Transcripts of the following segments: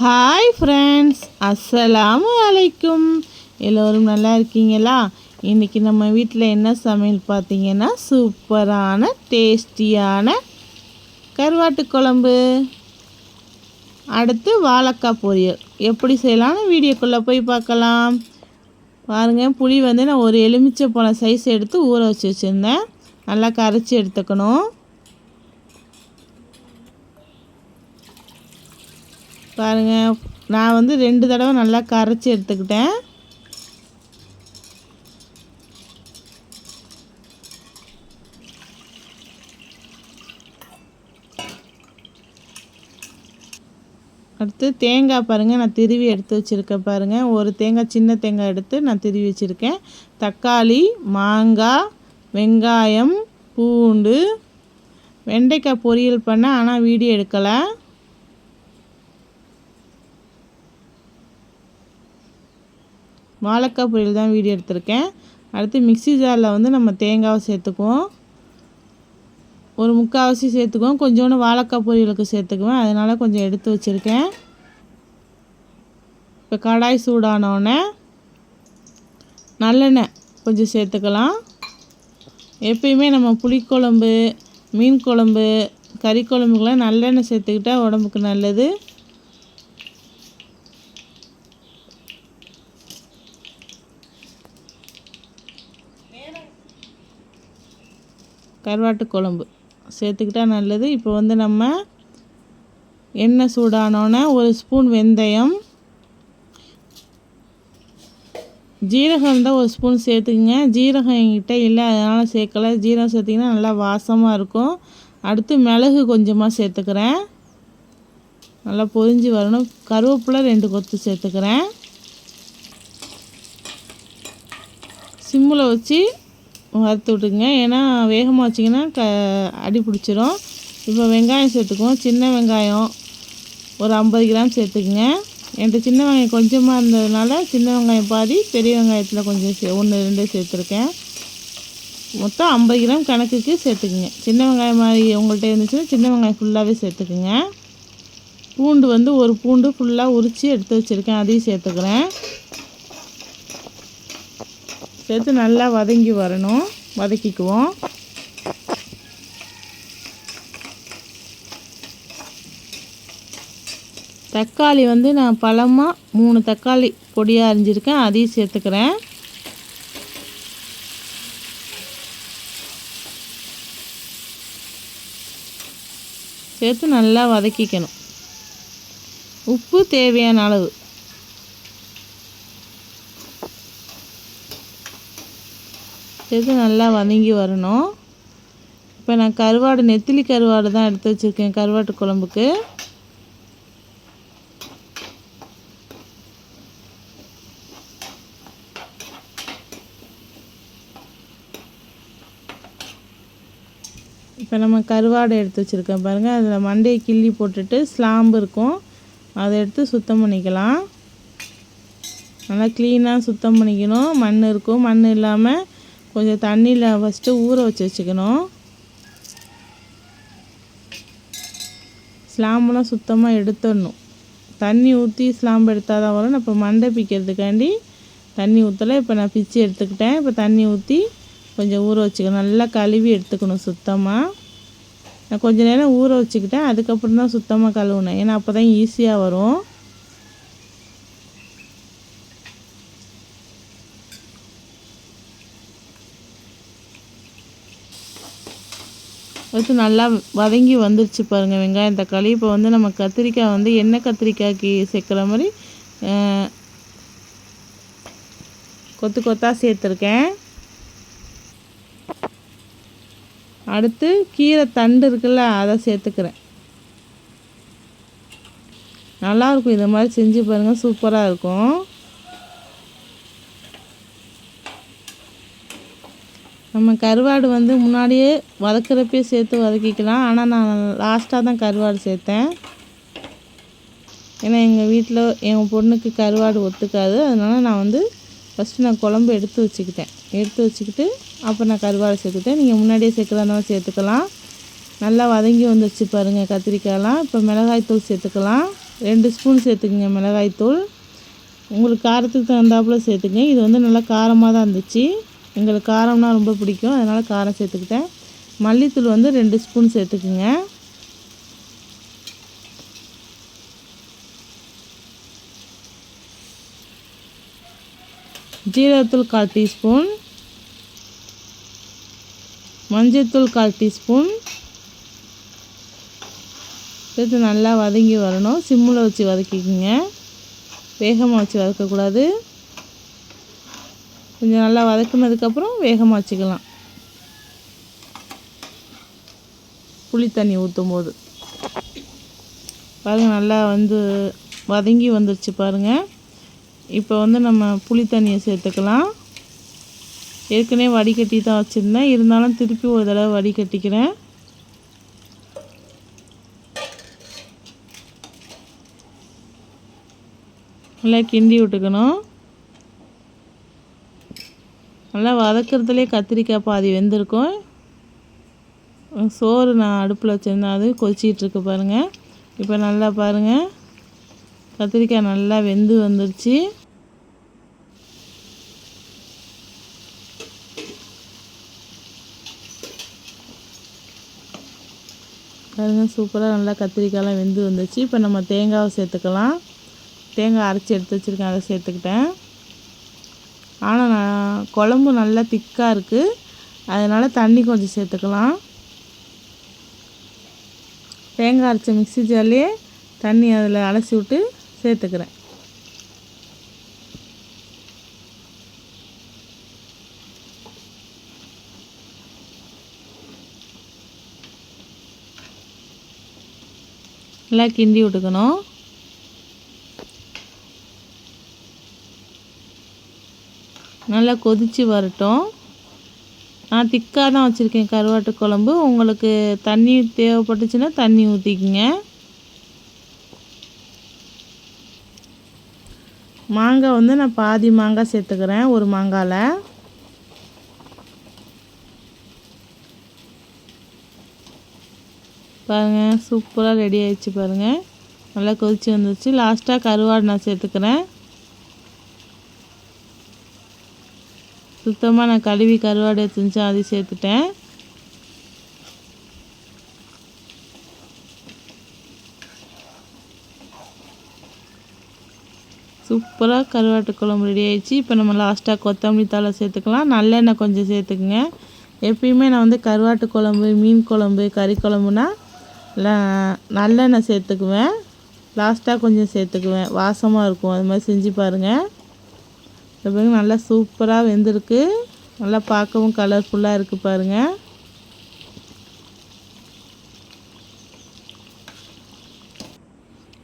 Hi friends அஸ்ஸலாமு அலைக்கும் எல்லோரும் நல்லா இருக்கீங்களா? இன்றைக்கி நம்ம வீட்டில் என்ன சமையல் பார்த்தீங்கன்னா சூப்பரான டேஸ்டியான கருவாட்டு குழம்பு. அடுத்து வாழைக்காய் பொரியல். எப்படி செய்யலாம்னு வீடியோக்குள்ளே போய் பார்க்கலாம். பாருங்கள் புளி வந்து நான் ஒரு எலுமிச்சை பழம் சைஸ் எடுத்து ஊற வச்சு வச்சுருந்தேன். நல்லா கரைச்சி எடுத்துக்கணும். பாருங்கள் நான் வந்து ரெண்டு தடவை நல்லா கரைச்சி எடுத்துக்கிட்டேன். அடுத்து தேங்காய் பாருங்கள் நான் திருவி எடுத்து வச்சுருக்கேன் பாருங்கள் ஒரு தேங்காய் சின்ன தேங்காய் எடுத்து நான் திருவி வச்சுருக்கேன். தக்காளி மாங்காய் வெங்காயம் பூண்டு வெண்டைக்காய் பொரியல் பண்ணேன் ஆனால் வீடியோ எடுக்கலை. வாழைக்காய் பொரியல் தான் வீடியோ எடுத்திருக்கேன். அடுத்து மிக்சி ஜாரில் வந்து நம்ம தேங்காவை சேர்த்துக்குவோம். ஒரு முக்கால்வாசி சேர்த்துக்குவோம். கொஞ்சோண்டு வாழைக்காய் பொரியலுக்கு சேர்த்துக்குவேன். அதனால் கொஞ்சம் எடுத்து வச்சுருக்கேன். இப்போ கடாய் சூடானோடனே நல்லெண்ணெய் கொஞ்சம் சேர்த்துக்கலாம். எப்பயுமே நம்ம புளிக்குழம்பு மீன் குழம்பு கறி குழம்புக்கெலாம் நல்லெண்ணெய் சேர்த்துக்கிட்டால் உடம்புக்கு நல்லது. கருவாட்டு குழம்பு. சேர்த்துக்கிட்டா நல்லது. இப்போ வந்து நம்ம எண்ணெய் சூடானோன்னே ஒரு ஸ்பூன் வெந்தயம் ஜீரகம் இருந்தால் ஒரு ஸ்பூன் சேர்த்துக்குங்க. ஜீரகம் எங்கிட்ட இல்லை அதனால் சேர்க்கலை. ஜீரகம் சேர்த்திங்கன்னா நல்லா வாசமாக இருக்கும். அடுத்து மிளகு கொஞ்சமாக சேர்த்துக்கிறேன். நல்லா பொரிஞ்சு வரணும். கருவேப்பிலை ரெண்டு கொத்து சேர்த்துக்கிறேன். சிம்மில் வச்சு வறுத்து விட்டுங்க ஏன்னா வேகமாக வச்சிங்கன்னா க அடி பிடிச்சிரும். இப்போ வெங்காயம் சேர்த்துக்குவோம். சின்ன வெங்காயம் ஒரு ஐம்பது கிராம் சேர்த்துக்குங்க. என்கிட்ட சின்ன வெங்காயம் கொஞ்சமாக இருந்ததுனால சின்ன வெங்காயம் பாதி பெரிய வெங்காயத்தில் கொஞ்சம் சே ஒன்று ரெண்டு சேர்த்துருக்கேன். மொத்தம் ஐம்பது கிராம் கணக்குக்கு சேர்த்துக்குங்க. சின்ன வெங்காயம் மாதிரி உங்கள்கிட்ட இருந்துச்சுன்னா சின்ன வெங்காயம் ஃபுல்லாகவே சேர்த்துக்குங்க. பூண்டு வந்து ஒரு பூண்டு ஃபுல்லாக உரித்து எடுத்து வச்சுருக்கேன். அதையும் சேர்த்துக்கிறேன். சேர்த்து நல்லா வதங்கி வரணும். வதக்கிக்குவோம். தக்காளி வந்து நான் பழமாக மூணு தக்காளி பொடியாக அரிஞ்சிருக்கேன் அதையும் சேர்த்துக்கிறேன். சேர்த்து நல்லா வதக்கிக்கணும். உப்பு தேவையான அளவு. எது நல்லா வதங்கி வரணும்? இப்போ நான் கருவாடு நெத்திலி கருவாடு தான் எடுத்து வச்சுருக்கேன் கருவாட்டு குழம்புக்கு. இப்போ நம்ம கருவாடை எடுத்து வச்சுருக்கேன் பாருங்கள் அதில் மண்டையை கிள்ளி போட்டுட்டு ஸ்லாம்பு இருக்கும். அதை எடுத்து சுத்தம் பண்ணிக்கலாம். நல்லா க்ளீனாக சுத்தம் பண்ணிக்கணும். மண் இருக்கும். மண் இல்லாமல் கொஞ்சம் தண்ணியில் ஃபஸ்ட்டு ஊற வச்சு வச்சுக்கணும். ஸ்லாம்பெலாம் சுத்தமாக எடுத்துடணும். தண்ணி ஊற்றி ஸ்லாம்பு எடுத்தால் தான் வரும். நான் இப்போ மண்டை பிக்கிறதுக்காண்டி தண்ணி ஊற்றலை இப்போ நான் பிச்சு எடுத்துக்கிட்டேன். இப்போ தண்ணி ஊற்றி கொஞ்சம் ஊற வச்சுக்கணும். நல்லா கழுவி எடுத்துக்கணும் சுத்தமாக நான் கொஞ்சம் நேரம் ஊற வச்சுக்கிட்டேன். அதுக்கப்புறம் தான் சுத்தமாக கழுவுனேன். ஏன்னா அப்போ தான் ஈஸியாக வரும். வச்சு நல்லா வதங்கி வந்துருச்சு பாருங்கள் வெங்காயம் தக்காளி. இப்போ வந்து நம்ம கத்திரிக்காய் வந்து எண்ணெய் கத்திரிக்காய்க்கு சேர்க்குற மாதிரி கொத்து கொத்தாக சேர்த்துருக்கேன். அடுத்து கீரை தண்டு இருக்குல்ல அதை சேர்த்துக்கிறேன். நல்லாயிருக்கும் இதை மாதிரி செஞ்சு பாருங்கள் சூப்பராக இருக்கும். நம்ம கருவாடு வந்து முன்னாடியே வதக்கிறப்பே சேர்த்து வதக்கிக்கலாம். ஆனால் நான் லாஸ்ட்டாக தான் கருவாடு சேர்த்தேன். ஏன்னா எங்கள் வீட்டில் என் பொண்ணுக்கு கருவாடு ஒத்துக்காது. அதனால் நான் வந்து ஃபஸ்ட்டு நான் குழம்பு எடுத்து வச்சுக்கிட்டேன். எடுத்து வச்சுக்கிட்டு அப்போ நான் கருவாடு சேர்த்துக்கிட்டேன். நீங்கள் முன்னாடியே சேர்க்குறதுனால சேர்த்துக்கலாம். நல்லா வதங்கி வந்துடுச்சு பாருங்கள் கத்திரிக்காயெலாம். இப்போ மிளகாய் தூள் சேர்த்துக்கலாம். ரெண்டு ஸ்பூன் சேர்த்துக்குங்க மிளகாய்த்தூள் உங்களுக்கு காரத்துக்கு தகுந்தாப்புல சேர்த்துங்க இது வந்து நல்லா காரமாக தான் இருந்துச்சு. எங்களுக்கு காரம்னா ரொம்ப பிடிக்கும். அதனால் காரம் சேர்த்துக்கிட்டேன். மல்லித்தூள் வந்து ரெண்டு ஸ்பூன் சேர்த்துக்குங்க. ஜீரகத்தூள் கால் டீஸ்பூன். மஞ்சத்தூள் கால் டீஸ்பூன். சேர்த்து நல்லா வதங்கி வரணும். சிம்மில் வச்சு வதக்கிக்கோங்க. வேகமாக வச்சு வதக்கக்கூடாது. கொஞ்சம் நல்லா வதக்குனதுக்கப்புறம் வேகமாக வச்சுக்கலாம். புளி தண்ணி ஊற்றும் போது பாருங்கள் நல்லா வந்து வதங்கி வந்துருச்சு பாருங்கள் இப்போ வந்து நம்ம புளி தண்ணியை சேர்த்துக்கலாம். ஏற்கனவே வடிகட்டி தான் வச்சுருந்தேன். இருந்தாலும் திருப்பி ஒரு தடவை வடிகட்டிக்கிறேன். நல்லா கிண்டி விட்டுக்கணும். நல்லா வதக்கிறதுலே கத்திரிக்காய் பாதி வெந்திருக்கும். சோறு நான் அடுப்பில் வச்சுருந்தேன். அது கொதிச்சிட்ருக்கு பாருங்கள் இப்போ நல்லா பாருங்கள் கத்திரிக்காய் நல்லா வெந்து வந்துருச்சு. பாருங்கள் சூப்பராக நல்லா கத்திரிக்காயெலாம் வெந்து வந்துச்சு இப்போ நம்ம தேங்காவை சேர்த்துக்கலாம். தேங்காய் அரைச்சி எடுத்து வச்சுருக்கேன். அதை சேர்த்துக்கிட்டேன். ஆனால் நான் குழம்பு நல்லா திக்காக இருக்குது அதனால் தண்ணி கொஞ்சம் சேர்த்துக்கலாம். தேங்காய் அரைச்ச மிக்சி ஜாலியே தண்ணி அதில் அலசி விட்டு சேர்த்துக்கிறேன். நல்லா கிண்டி விட்டுக்கணும். நல்லா கொதித்து வரட்டும். நான் திக்காக தான் வச்சுருக்கேன் கருவாட்டு குழம்பு. உங்களுக்கு தண்ணி தேவைப்பட்டுச்சுன்னா தண்ணி ஊற்றிக்குங்க மாங்காய் வந்து நான் பாதி மாங்காய் சேர்த்துக்கிறேன் ஒரு மாங்காயில். பாருங்கள் சூப்பராக ரெடி ஆயிடுச்சு பாருங்கள் நல்லா கொதிச்சு வந்துச்சு லாஸ்ட்டாக கருவாடு நான் சேர்த்துக்கிறேன். சுத்தமாக நான் கழுவி கருவாடு எடுத்துச்சு அதையும் சேர்த்துட்டேன். சூப்பராக கருவாட்டு குழம்பு ரெடி ஆயிடுச்சு. இப்போ நம்ம லாஸ்ட்டாக கொத்தமல்லி தலை சேர்த்துக்கலாம். நல்லெண்ணெய் கொஞ்சம் சேர்த்துக்குங்க. எப்பயுமே நான் வந்து கருவாட்டு குழம்பு மீன் குழம்பு கறி குழம்புனா நல்லெண்ணெய் சேர்த்துக்குவேன். லாஸ்ட்டாக கொஞ்சம் சேர்த்துக்குவேன். வாசமாக இருக்கும். அது மாதிரி செஞ்சு பாருங்கள் பிறகு நல்லா சூப்பராக வெந்திருக்கு. நல்லா பார்க்கவும் கலர்ஃபுல்லாக இருக்குது பாருங்கள்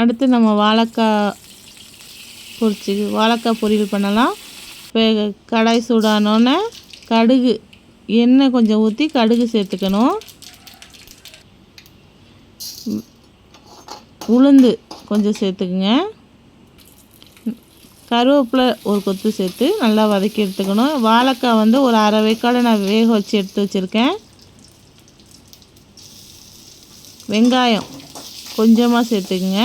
அடுத்து நம்ம வாழைக்காய் பொரிச்சு வாழைக்காய் பொரியல் பண்ணலாம். இப்போ கடாய் சூடானோன்னே கடுகு எண்ணெய் கொஞ்சம் ஊற்றி கடுகு சேர்த்துக்கணும். உளுந்து கொஞ்சம் சேர்த்துக்குங்க. கருவேப்பிலை ஒரு கொத்து சேர்த்து நல்லா வதக்கி எடுத்துக்கணும். வாழைக்காய் வந்து ஒரு அரை வேக்காடு நான் வேக வச்சு எடுத்து வச்சுருக்கேன். வெங்காயம் கொஞ்சமாக சேர்த்துக்குங்க.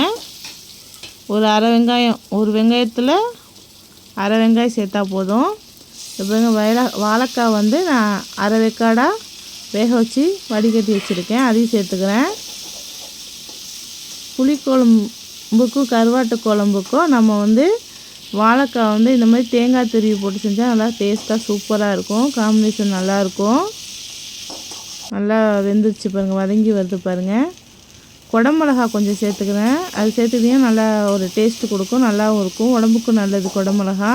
ஒரு அரை வெங்காயம் ஒரு வெங்காயத்தில் அரை வெங்காயம் சேர்த்தா போதும். இப்போ வயலா வாழைக்காய் வந்து நான் அரை வெக்காடாக வேக வச்சு வடிகட்டி வச்சுருக்கேன். அதையும் சேர்த்துக்கிறேன். புளிக்குழம்புக்கும் கருவாட்டு குழம்புக்கும் நம்ம வந்து வாழைக்காய் வந்து இந்த மாதிரி தேங்காய் துருவி போட்டு செஞ்சால் நல்லா டேஸ்ட்டாக சூப்பராக இருக்கும். காம்பினேஷன் நல்லாயிருக்கும் நல்லா வெந்துருச்சு பாருங்கள் வதங்கி வருது பாருங்கள் குடமிளகா கொஞ்சம் சேர்த்துக்கிறேன். அது சேர்த்துக்கிட்டீங்கன்னா நல்லா ஒரு டேஸ்ட்டு கொடுக்கும் நல்லாவும் இருக்கும். உடம்புக்கும் நல்லது குடமிளகா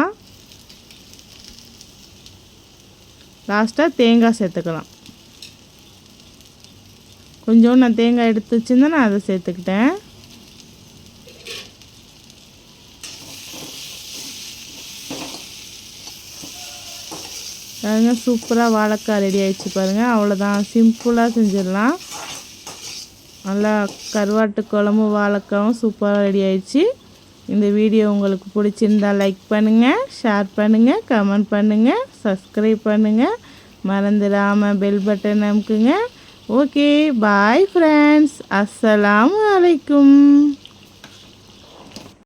லாஸ்ட்டாக தேங்காய் சேர்த்துக்கலாம். கொஞ்சம் நான் தேங்காய் எடுத்து வச்சுருந்தேன் நான் அதை சேர்த்துக்கிட்டேன். பாருங்க. சூப்பராக வாழைக்காய் ரெடி ஆயிடுச்சு பாருங்கள் அவ்வளோதான் சிம்பிளாக செஞ்சிடலாம். நல்லா கருவாட்டு குழம்பு வாழைக்காவும் சூப்பராக ரெடி ஆயிடுச்சு. இந்த வீடியோ உங்களுக்கு பிடிச்சிருந்தா லைக் பண்ணுங்கள் ஷேர் பண்ணுங்கள் கமெண்ட் பண்ணுங்கள் சப்ஸ்கிரைப் பண்ணுங்கள் மறந்துடாமல் பெல் பட்டன் அமுக்குங்க. ஓகே பாய் ஃப்ரெண்ட்ஸ் அஸ்ஸலாம் வலைக்கும்